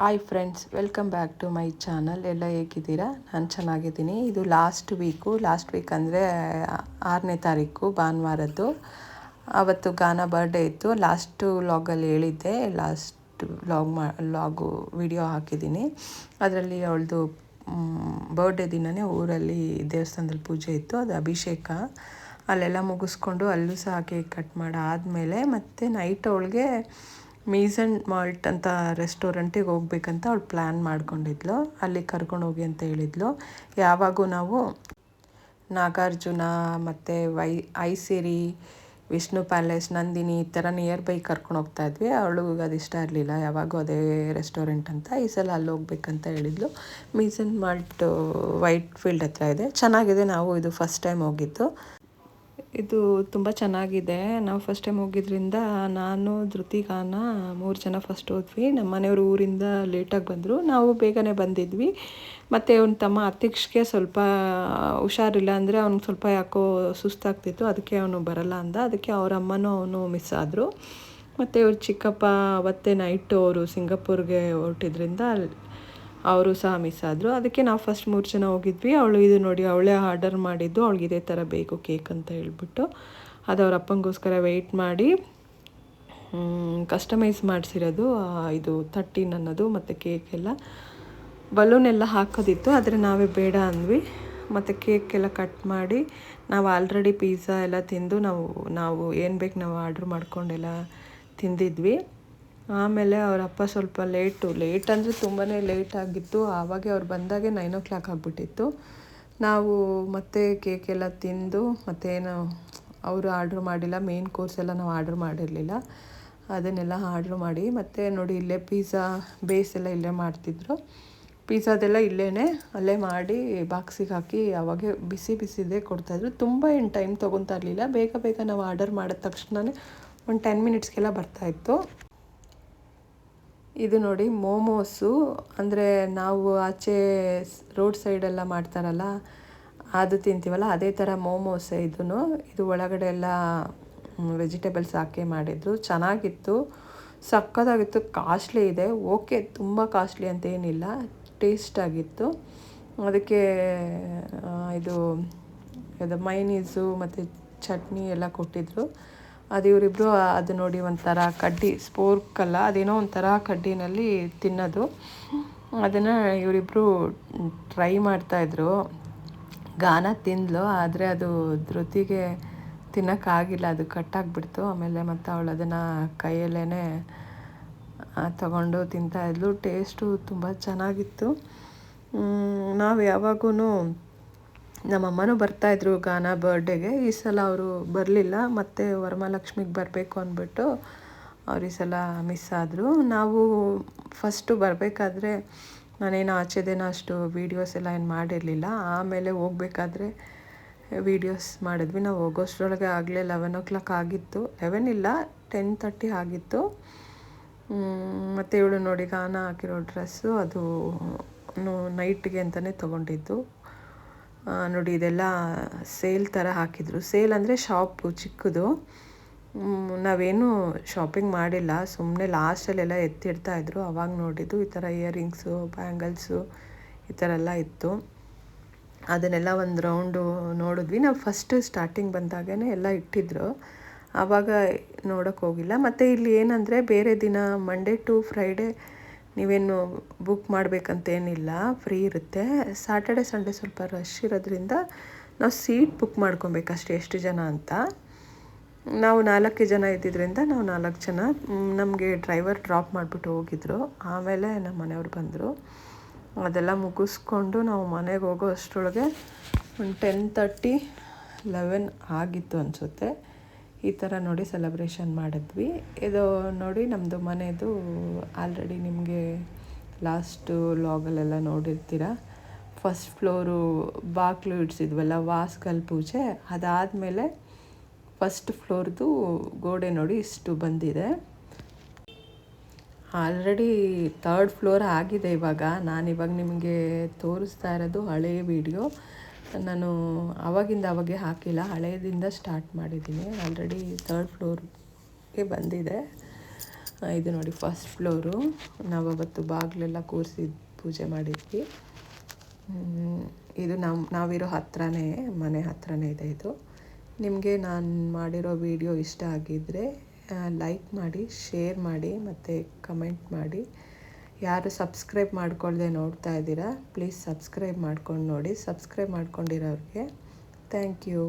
Hi friends welcome back to my channel ಎಲ್ಲ ಹೇಗಿದ್ದೀರಾ? ನಾನು ಚೆನ್ನಾಗಿದ್ದೀನಿ. ಇದು ಲಾಸ್ಟ್ ವೀಕು ಲಾಸ್ಟ್ ವೀಕ್ ಅಂದರೆ ಆರನೇ ತಾರೀಕು, ಭಾನುವಾರದ್ದು. ಆವತ್ತು ಗಾನ ಬರ್ಡೇ ಇತ್ತು. ಲಾಸ್ಟು ವ್ಲಾಗಲ್ಲಿ ಹೇಳಿದ್ದೆ. ಲಾಸ್ಟ್ ವ್ಲಾಗ್ ಮಾ ವ್ಲಾಗು ವಿಡಿಯೋ ಹಾಕಿದ್ದೀನಿ. ಅದರಲ್ಲಿ ಅವಳದು ಬರ್ಡೇ ದಿನವೇ ಊರಲ್ಲಿ ದೇವಸ್ಥಾನದಲ್ಲಿ ಪೂಜೆ ಇತ್ತು. ಅದು ಅಭಿಷೇಕ. ಅಲ್ಲೆಲ್ಲ ಮುಗಿಸ್ಕೊಂಡು ಅಲ್ಲೂ ಸಹ ಕೇಕ್ ಕಟ್ ಮಾಡಾದಮೇಲೆ ಮತ್ತು ನೈಟ್ ಅವಳಿಗೆ ಮೀಸ್ ಆ್ಯಂಡ್ ಮಾಲ್ಟ್ ಅಂತ ರೆಸ್ಟೋರೆಂಟಿಗೆ ಹೋಗ್ಬೇಕಂತ ಅವಳು ಪ್ಲ್ಯಾನ್ ಮಾಡ್ಕೊಂಡಿದ್ಲು. ಅಲ್ಲಿ ಕರ್ಕೊಂಡೋಗಿ ಅಂತ ಹೇಳಿದ್ಲು. ಯಾವಾಗೂ ನಾವು ನಾಗಾರ್ಜುನ ಮತ್ತು ವೈ, ಐಸಿರಿ, ವಿಷ್ಣು ಪ್ಯಾಲೇಸ್, ನಂದಿನಿ ಈ ಥರ ನಿಯರ್ ಬೈ ಕರ್ಕೊಂಡು ಹೋಗ್ತಾ ಇದ್ವಿ. ಅವಳು ಅದು ಇಷ್ಟ ಇರಲಿಲ್ಲ. ಯಾವಾಗೂ ಅದೇ ರೆಸ್ಟೋರೆಂಟ್ ಅಂತ ಈ ಸಲ ಅಲ್ಲಿ ಹೋಗ್ಬೇಕಂತ ಹೇಳಿದ್ಲು. ಮೀಸ್ ಆ್ಯಂಡ್ ಮಾಲ್ಟ್ ವೈಟ್ ಫೀಲ್ಡ್ ಹತ್ರ ಇದೆ. ಚೆನ್ನಾಗಿದೆ. ನಾವು ಇದು ಫಸ್ಟ್ ಟೈಮ್ ಹೋಗಿದ್ದು. ಇದು ತುಂಬ ಚೆನ್ನಾಗಿದೆ. ನಾವು ಫಸ್ಟ್ ಟೈಮ್ ಹೋಗಿದ್ರಿಂದ ನಾನು ಧೃತಿಗಾನ ಮೂರು ಜನ ಫಸ್ಟ್ ಹೋದ್ವಿ. ನಮ್ಮ ಮನೆಯವರು ಊರಿಂದ ಲೇಟಾಗಿ ಬಂದರು. ನಾವು ಬೇಗನೆ ಬಂದಿದ್ವಿ. ಮತ್ತು ಅವ್ನ ತಮ್ಮ ಅತಿಕ್ಷ್ಗೆ ಸ್ವಲ್ಪ ಹುಷಾರಿಲ್ಲ ಅಂದರೆ ಅವ್ನಿಗೆ ಸ್ವಲ್ಪ ಯಾಕೋ ಸುಸ್ತಾಗ್ತಿತ್ತು. ಅದಕ್ಕೆ ಅವನು ಬರಲ್ಲ ಅಂದ. ಅದಕ್ಕೆ ಅವ್ರ ಅಮ್ಮನೂ ಅವನು ಮಿಸ್ ಆದರು. ಮತ್ತು ಇವ್ರ ಚಿಕ್ಕಪ್ಪ ಅವತ್ತೇ ನೈಟು ಅವರು ಸಿಂಗಾಪುರ್ಗೆ ಹೊರಟಿದ್ರಿಂದ ಅವರು ಸಹ ಮಿಸ್ ಆದರು. ಅದಕ್ಕೆ ನಾವು ಫಸ್ಟ್ ಮೂರು ಜನ ಹೋಗಿದ್ವಿ. ಅವಳು ಇದು ನೋಡಿ, ಅವಳೇ ಆರ್ಡರ್ ಮಾಡಿದ್ದು. ಅವಳಿಗೆ ಇದೇ ಥರ ಬೇಕು ಕೇಕ್ ಅಂತ ಹೇಳ್ಬಿಟ್ಟು. ಅದು ಅವ್ರ ಅಪ್ಪಂಗೋಸ್ಕರ ವೆಯ್ಟ್ ಮಾಡಿ ಕಸ್ಟಮೈಸ್ ಮಾಡಿಸಿರೋದು ಇದು ತರ್ಟೀನ್ ಅನ್ನೋದು ಮತ್ತು ಕೇಕ್ ಎಲ್ಲ. ಬಲೂನ್ ಎಲ್ಲ ಹಾಕೋದಿತ್ತು, ಆದರೆ ನಾವೇ ಬೇಡ ಅಂದ್ವಿ. ಮತ್ತು ಕೇಕ್ ಎಲ್ಲ ಕಟ್ ಮಾಡಿ, ನಾವು ಆಲ್ರೆಡಿ ಪಿಜ್ಜಾ ಎಲ್ಲ ತಿಂದು ನಾವು ನಾವು ಏನು ಬೇಕು ನಾವು ಆರ್ಡ್ರ್ ಮಾಡ್ಕೊಂಡೆಲ್ಲ ತಿಂದಿದ್ವಿ. ಆಮೇಲೆ ಅವರಪ್ಪ ಸ್ವಲ್ಪ ಲೇಟು, ಲೇಟ್ ಅಂದರೆ ತುಂಬಾ ಲೇಟ್ ಆಗಿತ್ತು. ಆವಾಗೆ ಅವ್ರು ಬಂದಾಗೆ ನೈನ್ ಓ ಕ್ಲಾಕ್ ಆಗಿಬಿಟ್ಟಿತ್ತು. ನಾವು ಮತ್ತೆ ಕೇಕ್ ಎಲ್ಲ ತಿಂದು ಮತ್ತೇನು ಅವರು ಆರ್ಡ್ರ್ ಮಾಡಿಲ್ಲ ಮೇನ್ ಕೋರ್ಸ್ ಎಲ್ಲ ನಾವು ಆರ್ಡ್ರ್ ಮಾಡಿರಲಿಲ್ಲ. ಅದನ್ನೆಲ್ಲ ಆರ್ಡ್ರ್ ಮಾಡಿ, ಮತ್ತು ನೋಡಿ ಇಲ್ಲೇ ಪಿಜ್ಜಾ ಬೇಸ್ ಎಲ್ಲ ಇಲ್ಲೇ ಮಾಡ್ತಿದ್ರು. ಪಿಜ್ಜಾದೆಲ್ಲ ಇಲ್ಲೇ ಅಲ್ಲೇ ಮಾಡಿ ಬಾಕ್ಸಿಗೆ ಹಾಕಿ ಅವಾಗೆ ಬಿಸಿ ಬಿಸಿದೇ ಕೊಡ್ತಾಯಿದ್ರು ತುಂಬ ಏನು ಟೈಮ್ ತೊಗೊತಾ ಇರಲಿಲ್ಲ. ಬೇಗ ಬೇಗ ನಾವು ಆರ್ಡರ್ ಮಾಡಿದ ತಕ್ಷಣವೇ ಒಂದು ಟೆನ್ ಮಿನಿಟ್ಸ್ಗೆಲ್ಲ ಬರ್ತಾಯಿತ್ತು ಇದು ನೋಡಿ ಮೋಮೋಸು, ಅಂದರೆ ನಾವು ಆಚೆ ರೋಡ್ ಸೈಡೆಲ್ಲ ಮಾಡ್ತಾರಲ್ಲ, ಅದು ತಿಂತೀವಲ್ಲ, ಅದೇ ಥರ ಮೋಮೋಸೆ ಇದೂ ಇದು ಒಳಗಡೆ ಎಲ್ಲ ವೆಜಿಟೇಬಲ್ಸ್ ಹಾಕಿ ಮಾಡಿದ್ರು. ಚೆನ್ನಾಗಿತ್ತು. ಸಕ್ಕತ್ತಾಗಿತ್ತು. ಕಾಸ್ಟ್ಲಿ ಇದೆ. ಓಕೆ, ತುಂಬ ಕಾಸ್ಟ್ಲಿ ಅಂತ ಏನಿಲ್ಲ. ಟೇಸ್ಟಾಗಿತ್ತು. ಅದಕ್ಕೆ ಇದು ಇದು ಮೈನೀಸು ಮತ್ತು ಚಟ್ನಿ ಎಲ್ಲ ಕೊಟ್ಟಿದ್ದರು ಅದು ಇವರಿಬ್ಬರು ಅದು ನೋಡಿ ಒಂಥರ ಕಡ್ಡಿ, ಸ್ಪೋರ್ಕಲ್ಲ, ಅದೇನೋ ಒಂಥರ ಕಡ್ಡಿನಲ್ಲಿ ತಿನ್ನೋದು. ಅದನ್ನು ಇವರಿಬ್ಬರು ಟ್ರೈ ಮಾಡ್ತಾಯಿದ್ರು ಗಾನ ತಿಂದ್ಲು, ಆದರೆ ಅದು ಧೃತಿಗೆ ತಿನ್ನೋಕ್ಕಾಗಿಲ್ಲ, ಅದು ಕಟ್ಟಾಗಿಬಿಡ್ತು. ಆಮೇಲೆ ಮತ್ತು ಅವಳು ಅದನ್ನು ಕೈಯಲ್ಲೇ ತಗೊಂಡು ತಿಂತಾಯಿದ್ಲು ಟೇಸ್ಟು ತುಂಬ ಚೆನ್ನಾಗಿತ್ತು. ನಾವು ಯಾವಾಗೂ ನಮ್ಮಮ್ಮನೂ ಬರ್ತಾಯಿದ್ರು ಗಾನ ಬರ್ಡೇಗೆ ಈ ಸಲ ಅವರು ಬರಲಿಲ್ಲ, ಮತ್ತೆ ವರಮಹಾಲಕ್ಷ್ಮಿಗೆ ಬರಬೇಕು ಅಂದ್ಬಿಟ್ಟು ಅವ್ರು ಈ ಸಲ ಮಿಸ್ ಆದರು. ನಾವು ಫಸ್ಟು ಬರಬೇಕಾದ್ರೆ ನಾನೇನು ಆಚೆದೇನೋ ಅಷ್ಟು ವೀಡಿಯೋಸ್ ಎಲ್ಲ ಏನು ಮಾಡಿರಲಿಲ್ಲ. ಆಮೇಲೆ ಹೋಗ್ಬೇಕಾದ್ರೆ ವೀಡಿಯೋಸ್ ಮಾಡಿದ್ವಿ. ನಾವು ಹೋಗೋಷ್ಟ್ರೊಳಗೆ ಆಗಲೇ ಲೆವೆನ್ ಓ ಕ್ಲಾಕ್ ಆಗಿತ್ತು. ಲೆವೆನ್ ಇಲ್ಲ ಟೆನ್ ತರ್ಟಿ ಆಗಿತ್ತು. ಮತ್ತು ಇವಳು ನೋಡಿ ಗಾನ ಹಾಕಿರೋ ಡ್ರೆಸ್ಸು ಅದು ನೈಟ್ಗೆ ಅಂತಲೇ ತೊಗೊಂಡಿದ್ದು. ನೋಡಿ, ಇದೆಲ್ಲ ಸೇಲ್ ಥರ ಹಾಕಿದರು. ಸೇಲ್ ಅಂದರೆ ಶಾಪು ಚಿಕ್ಕದು. ನಾವೇನು ಶಾಪಿಂಗ್ ಮಾಡಿಲ್ಲ. ಸುಮ್ಮನೆ ಲಾಸ್ಟಲ್ಲೆಲ್ಲ ಎತ್ತಿಡ್ತಾಯಿದ್ರು ಅವಾಗ ನೋಡಿದ್ದು ಈ ಥರ ಇಯರಿಂಗ್ಸು ಬ್ಯಾಂಗಲ್ಸು ಈ ಥರ ಎಲ್ಲ ಇತ್ತು. ಅದನ್ನೆಲ್ಲ ಒಂದು ರೌಂಡು ನೋಡಿದ್ವಿ. ನಾವು ಫಸ್ಟ್ ಸ್ಟಾರ್ಟಿಂಗ್ ಬಂದಾಗೇ ಎಲ್ಲ ಇಟ್ಟಿದ್ರು. ಆವಾಗ ನೋಡೋಕ್ಕೋಗಿಲ್ಲ ಮತ್ತು ಇಲ್ಲಿ ಏನಂದರೆ, ಬೇರೆ ದಿನ ಮಂಡೇ ಟು ಫ್ರೈಡೇ ನೀವೇನು ಬುಕ್ ಮಾಡಬೇಕಂತೇನಿಲ್ಲ ಫ್ರೀ ಇರುತ್ತೆ. ಸ್ಯಾಟರ್ಡೆ ಸಂಡೇ ಸ್ವಲ್ಪ ರಶ್ ಇರೋದ್ರಿಂದ ನಾವು ಸೀಟ್ ಬುಕ್ ಮಾಡ್ಕೊಬೇಕಷ್ಟೇ, ಎಷ್ಟು ಜನ ಅಂತ. ನಾವು ನಾಲ್ಕು ಜನ ಇದ್ದಿದ್ದರಿಂದ ನಾವು ನಾಲ್ಕು ಜನ ನಮಗೆ ಡ್ರೈವರ್ ಡ್ರಾಪ್ ಮಾಡಿಬಿಟ್ಟು ಹೋಗಿದ್ರು. ಆಮೇಲೆ ನಮ್ಮ ಮನೆಯವ್ರು ಬಂದರು. ಅದೆಲ್ಲ ಮುಗಿಸ್ಕೊಂಡು ನಾವು ಮನೆಗೆ ಹೋಗೋ ಅಷ್ಟರೊಳಗೆ ಒಂದು ಟೆನ್ ತರ್ಟಿ ಲೆವೆನ್ ಆಗಿತ್ತು ಅನಿಸುತ್ತೆ. ಈ ಥರ ನೋಡಿ ಸೆಲೆಬ್ರೇಷನ್ ಮಾಡಿದ್ವಿ. ಇದು ನೋಡಿ ನಮ್ಮದು ಮನೆಯದು ಆಲ್ರೆಡಿ ನಿಮಗೆ ಲಾಸ್ಟು ಲಾಗಲ್ಲೆಲ್ಲ ನೋಡಿರ್ತೀರ. ಫಸ್ಟ್ ಫ್ಲೋರು ಬಾಗಿಲು ಇಡ್ಸಿದ್ವಲ್ಲ ವಾಸ್ಕಲ್ ಪೂಜೆ. ಅದಾದಮೇಲೆ ಫಸ್ಟ್ ಫ್ಲೋರ್ದು ಗೋಡೆ ನೋಡಿ ಇಷ್ಟು ಬಂದಿದೆ. ಆಲ್ರೆಡಿ ತರ್ಡ್ ಫ್ಲೋರ್ ಆಗಿದೆ ಇವಾಗ. ನಾನು ಇವಾಗ ನಿಮಗೆ ತೋರಿಸ್ತಾ ಇರೋದು ಹಳೆಯ ವಿಡಿಯೋ ನಾನು ಆವಾಗಿಂದ ಅವಾಗೆ ಹಾಕಿಲ್ಲ ಹಳೆಯದಿಂದ ಸ್ಟಾರ್ಟ್ ಮಾಡಿದ್ದೀನಿ. ಆಲ್ರೆಡಿ ತರ್ಡ್ ಫ್ಲೋರ್ಗೆ ಬಂದಿದೆ. ಇದು ನೋಡಿ ಫಸ್ಟ್ ಫ್ಲೋರು ನಾವು ಅವತ್ತು ಬಾಗಿಲೆಲ್ಲ ಕೂರಿಸಿ ಪೂಜೆ ಮಾಡಿದ್ವಿ. ಇದು ನಮ್ಮ ನಾವಿರೋ ಹತ್ರನೇ, ಮನೆ ಹತ್ರನೇ ಇದೆ ಇದು. ನಿಮಗೆ ನಾನು ಮಾಡಿರೋ ವಿಡಿಯೋ ಇಷ್ಟ ಆಗಿದ್ದರೆ ಲೈಕ್ ಮಾಡಿ ಶೇರ್ ಮಾಡಿ, ಮತ್ತು ಕಮೆಂಟ್ ಮಾಡಿ. ಯಾರು ಸಬ್ಸ್ಕ್ರೈಬ್ ಮಾಡ್ಕೊಳ್ಳದೆ ನೋಡ್ತಾ ಇದ್ದೀರಾ ಪ್ಲೀಸ್ ಸಬ್ಸ್ಕ್ರೈಬ್ ಮಾಡ್ಕೊಂಡು ನೋಡಿ. ಸಬ್ಸ್ಕ್ರೈಬ್ ಮಾಡ್ಕೊಂಡಿರೋರಿಗೆ ಥ್ಯಾಂಕ್ ಯು.